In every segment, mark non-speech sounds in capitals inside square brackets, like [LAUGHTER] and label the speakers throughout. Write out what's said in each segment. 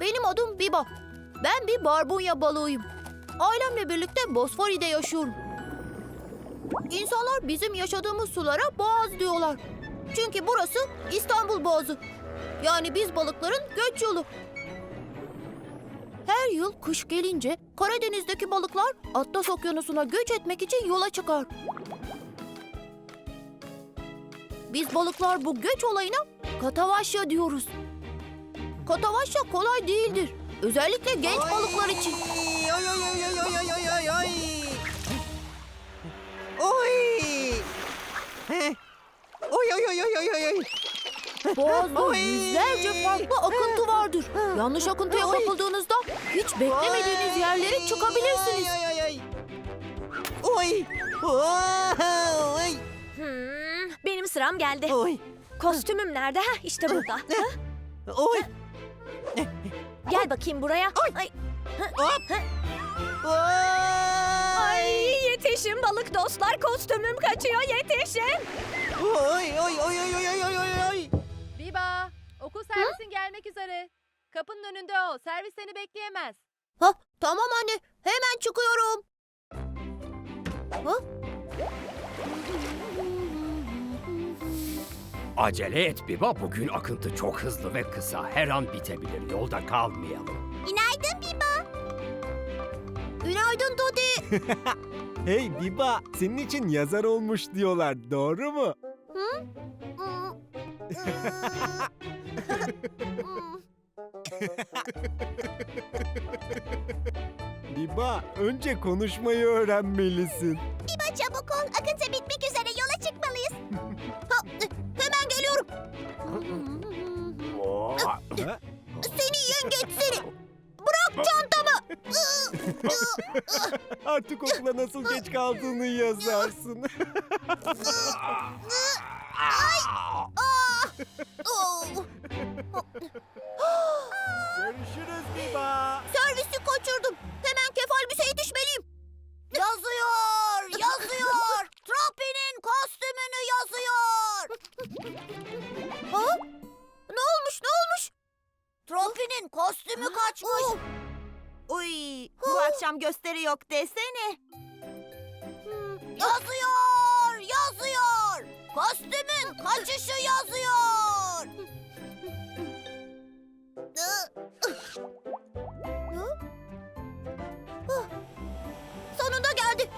Speaker 1: Benim adım Biba. Ben bir barbunya balığıyım. Ailemle birlikte Bosfori'de yaşıyorum. İnsanlar bizim yaşadığımız sulara boğaz diyorlar. Çünkü burası İstanbul Boğazı. Yani biz balıkların göç yolu. Her yıl kış gelince Karadeniz'deki balıklar Atlas Okyanusu'na göç etmek için yola çıkar. Biz balıklar bu göç olayına katavaşya diyoruz. Katavaşya kolay değildir. Özellikle genç balıklar için.
Speaker 2: Oy oy oy oy oy oy oy oy oy. Oy. Heh. Oy oy oy oy oy oy oy.
Speaker 1: Boğazda
Speaker 2: Oy!
Speaker 1: yüzlerce farklı akıntı vardır. Yanlış akıntıya
Speaker 2: Oy!
Speaker 1: kapıldığınızda hiç beklemediğiniz yerlere çıkabilirsiniz.
Speaker 2: Oy oy oy. Oy. Oy. Oy.
Speaker 3: Hmm, benim sıram geldi.
Speaker 2: Oy.
Speaker 3: Kostümüm nerede? Ha, işte burada. Ha,
Speaker 2: Oy.
Speaker 3: Gel bakayım buraya. Ay. Ay.
Speaker 2: Hop.
Speaker 3: Ay yetişin balık dostlar kostümüm kaçıyor yetişin.
Speaker 2: Oy oy oy oy oy oy oy oy.
Speaker 4: Biba okul servisin gelmek üzere. Kapının önünde ol servis seni bekleyemez.
Speaker 1: Ha, tamam anne hemen çıkıyorum. Ha?
Speaker 5: Acele et Biba. Bugün akıntı çok hızlı ve kısa. Her an bitebilir. Yolda kalmayalım.
Speaker 1: Günaydın Biba. Günaydın Dodi. [LAUGHS]
Speaker 6: Hey Biba, senin için yazar olmuş diyorlar. Doğru mu? Biba, önce konuşmayı öğrenmelisin.
Speaker 1: Biba çabuk ol, akıntı bitmek
Speaker 6: Artık okula nasıl geç kaldığını yazarsın. [LAUGHS]
Speaker 7: Uy, bu akşam gösteri yok desene.
Speaker 1: Yazıyor, yazıyor. Kostümün kaçışı yazıyor. Sonunda geldi.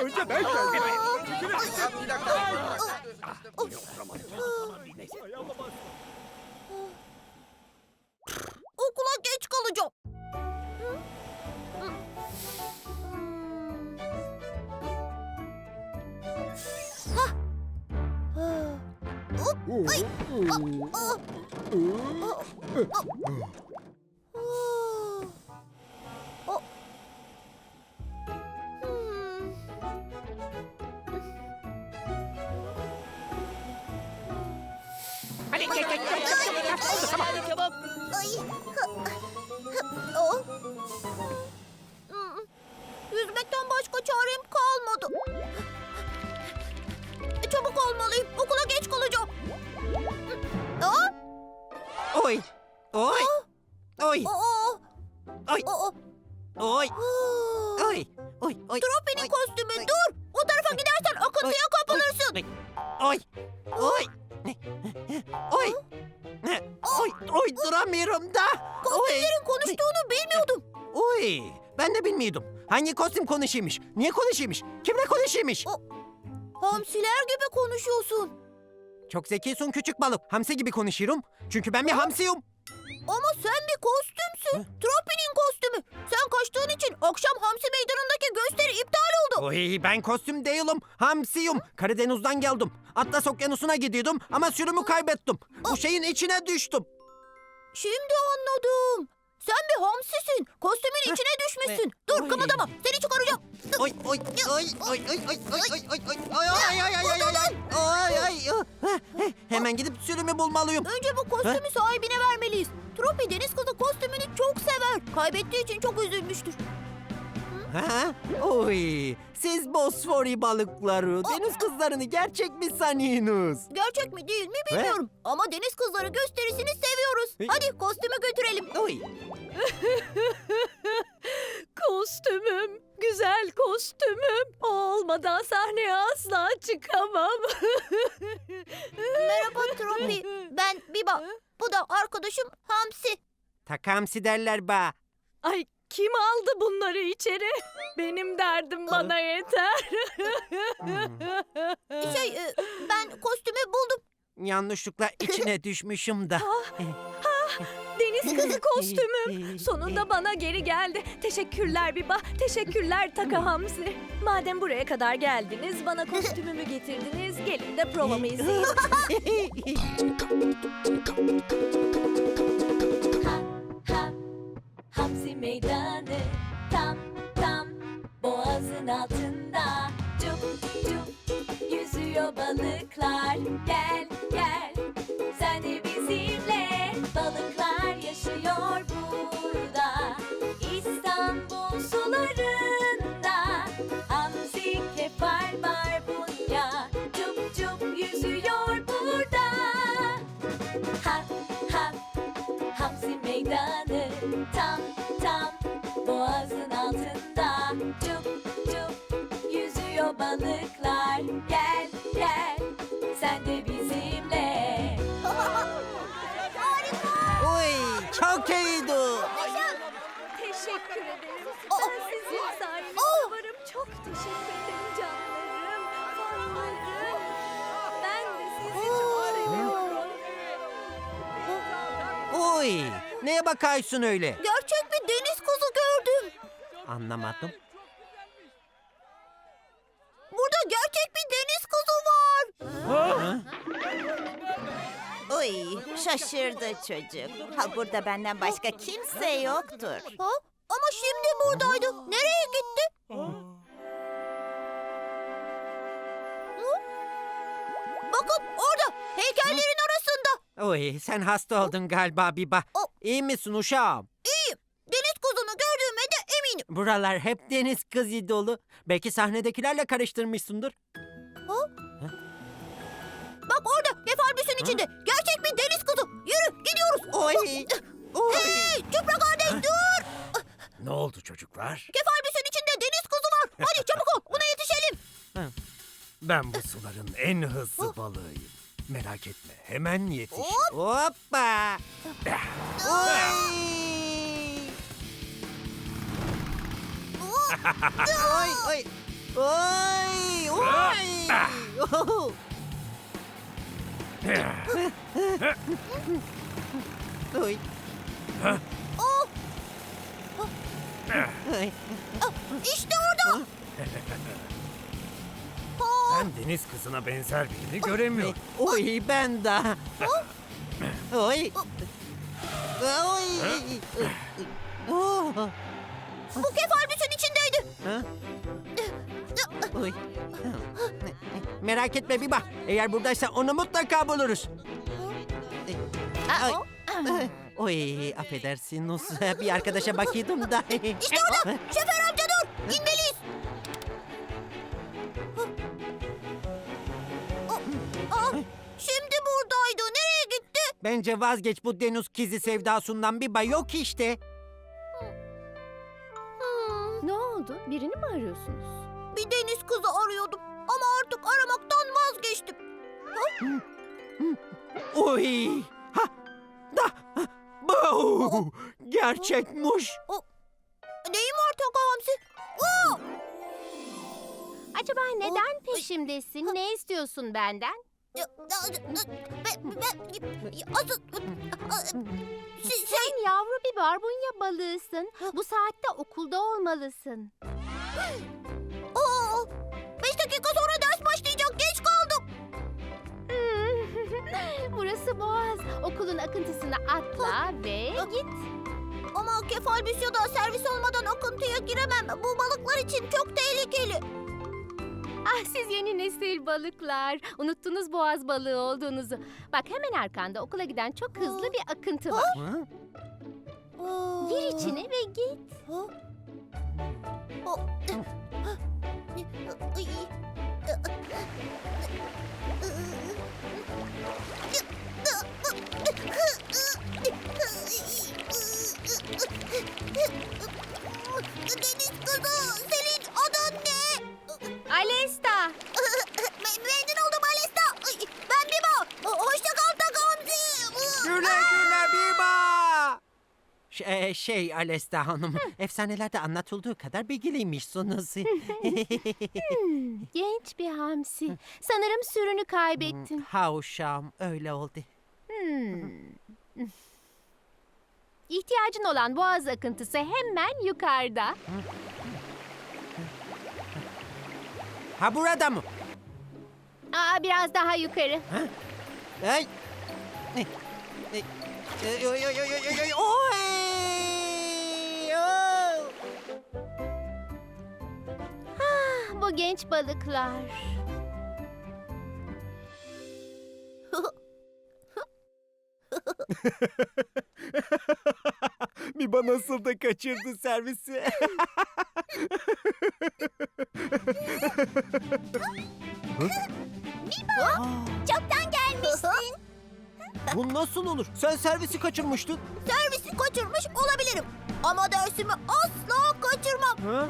Speaker 6: Önce ben geldim.
Speaker 1: Okula geç kalacağım. Hop, ay, hop, hop.
Speaker 2: Oy. Oy. Oy. Oy. Oy. Duramıyorum da. Oy.
Speaker 1: Kostümlerin konuştuğunu bilmiyordum.
Speaker 2: Oy. Ben de bilmiyordum. Hangi kostüm konuşuymuş? Niye konuşuymuş? Kimle konuşuymuş?
Speaker 1: Hamsiler gibi konuşuyorsun.
Speaker 2: Çok zekisin küçük balık. Hamsi gibi konuşuyorum. Çünkü ben bir hamsiyum.
Speaker 1: Ama sen bir kostümsün.
Speaker 2: Oy ben kostüm değilim. Hamsiyum. Karadeniz'den geldim. Atlas Okyanusu'na gidiyordum ama sürümü kaybettim. Bu şeyin içine düştüm.
Speaker 1: Şimdi anladım. Sen bir hamsisin. Kostümün içine düşmüşsün. Dur kımıldama. Seni çıkaracağım.
Speaker 2: Oy oy oy oy oy oy oy oy oy oy oy ay ay ay ay ay ay ay ay Hemen gidip sürümü bulmalıyım.
Speaker 1: Önce bu kostümü sahibine vermeliyiz. Tropi deniz kızı kostümünü çok sever. Kaybettiği için çok üzülmüştür.
Speaker 2: Ha? Oy Siz Bosfori balıkları, deniz kızlarını gerçek mi sanıyorsunuz?
Speaker 1: Gerçek mi değil mi bilmiyorum. Ama deniz kızları gösterisini seviyoruz.
Speaker 2: Hey.
Speaker 1: Hadi kostümü götürelim.
Speaker 2: Oy. [LAUGHS]
Speaker 3: Kostümüm, güzel kostümüm. O olmadan sahneye asla çıkamam. [LAUGHS]
Speaker 1: Merhaba Tropi. Ben Biba. Bu da arkadaşım Hamsi.
Speaker 2: Takamsi derler ba.
Speaker 3: Ay kim aldı bunları içeri? [LAUGHS] Benim derdim bana yeter.
Speaker 1: Şey e, ben kostümü buldum.
Speaker 2: Yanlışlıkla içine [LAUGHS] düşmüşüm da.
Speaker 3: Deniz kızı [LAUGHS] kostümüm. Sonunda bana geri geldi. Teşekkürler Biba. Teşekkürler Taka Hamsi. Madem buraya kadar geldiniz, bana kostümümü getirdiniz. Gelin de provamı izleyin. Hamsi meydanı tam tam boğazın altında. Cup cup yüzüyor balıklar. Gel gel sen de bizimle
Speaker 2: çok iyiydi.
Speaker 3: Teşekkür ederim. Ben sizin sayenizde varım. Çok teşekkür ederim canlarım, fanlarım. Ben de sizi çok seviyorum.
Speaker 2: Oy neye bakaysın öyle?
Speaker 1: Gerçek bir deniz kızı gördüm.
Speaker 2: Anlamadım.
Speaker 7: Şaşırdı çocuk. Ha burada benden başka kimse yoktur.
Speaker 1: Ha? Ama şimdi buradaydı. Nereye gitti? Hı? Bakın orada heykellerin arasında.
Speaker 2: Oy sen hasta oldun galiba Biba. İyi misin uşağım?
Speaker 1: İyiyim. Deniz kızını gördüğüme de eminim.
Speaker 2: Buralar hep deniz kızı dolu. Belki sahnedekilerle karıştırmışsındır.
Speaker 1: Bak orada kefalbüsün içinde.
Speaker 2: Oy. Oy.
Speaker 1: Hey Çupra kardeş dur.
Speaker 5: Ne oldu çocuklar?
Speaker 1: Kefalbüsün içinde deniz kızı var. Hadi çabuk ol buna yetişelim.
Speaker 5: Ben bu suların en hızlı balığıyım. Merak etme hemen yetiş.
Speaker 2: Hoppa. Oy. oy oy. Oy. Oy. Oh. Oy.
Speaker 1: Oh,
Speaker 2: Oy.
Speaker 1: işte orada.
Speaker 5: Ben deniz kızına benzer birini göremiyorum.
Speaker 2: Oy ben de. Oy. Oy. Oh.
Speaker 1: Bu kefalbüsün içindeydi.
Speaker 2: Ha? Oy. Merak etme Biba. Eğer buradaysa onu mutlaka buluruz. Ay. [LAUGHS] Oy affedersiniz. Bir arkadaşa bakıyordum da.
Speaker 1: İşte orada. [LAUGHS] Şoför amca dur. İnmeliyiz. Aa, şimdi buradaydı. Nereye gitti?
Speaker 2: Bence vazgeç bu deniz kizi sevdasından Biba yok işte.
Speaker 4: Ne oldu? Birini mi arıyorsunuz?
Speaker 1: Bir deniz kızı arıyordum. Ama artık aramaktan vazgeçtim.
Speaker 2: Oy. Ha. Da. Bu. Gerçekmiş.
Speaker 1: Neyim var Taka Hamsi? Oo!
Speaker 8: Acaba neden peşimdesin? Ne istiyorsun benden?
Speaker 1: Asıl,
Speaker 8: Sen yavru bir barbunya balığısın. Bu saatte okulda olmalısın.
Speaker 1: Oo, beş dakika
Speaker 8: Okulun akıntısına atla ve git.
Speaker 1: Ama kefalbüs ya da servis olmadan akıntıya giremem. Bu balıklar için çok tehlikeli.
Speaker 8: Ah siz yeni nesil balıklar. Unuttunuz boğaz balığı olduğunuzu. Bak hemen arkanda okula giden çok hızlı bir akıntı var.
Speaker 2: Ha?
Speaker 8: Gir içine ve git.
Speaker 1: O- Deniz kızı, senin
Speaker 2: Şey, şey Alesta Hanım, efsanelerde anlatıldığı kadar bilgiliymişsiniz.
Speaker 8: Genç bir hamsi. Sanırım sürünü kaybettin.
Speaker 2: ha uşağım, öyle oldu.
Speaker 8: Hmm. İhtiyacın olan boğaz akıntısı hemen yukarıda.
Speaker 2: Ha burada mı?
Speaker 8: Aa, biraz daha yukarı.
Speaker 2: Ay. Ay. Ay. Ay, ay, ay, ay, ay, ay, oy!
Speaker 8: Bu genç balıklar. [LAUGHS]
Speaker 6: Biba nasıl da kaçırdı servisi.
Speaker 1: Çoktan gelmişsin.
Speaker 2: Bu nasıl olur? Sen servisi kaçırmıştın.
Speaker 1: Servisi kaçırmış olabilirim. Ama dersimi asla kaçırmam.
Speaker 2: Ha?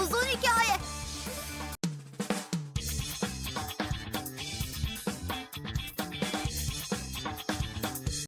Speaker 2: Uzun hikaye.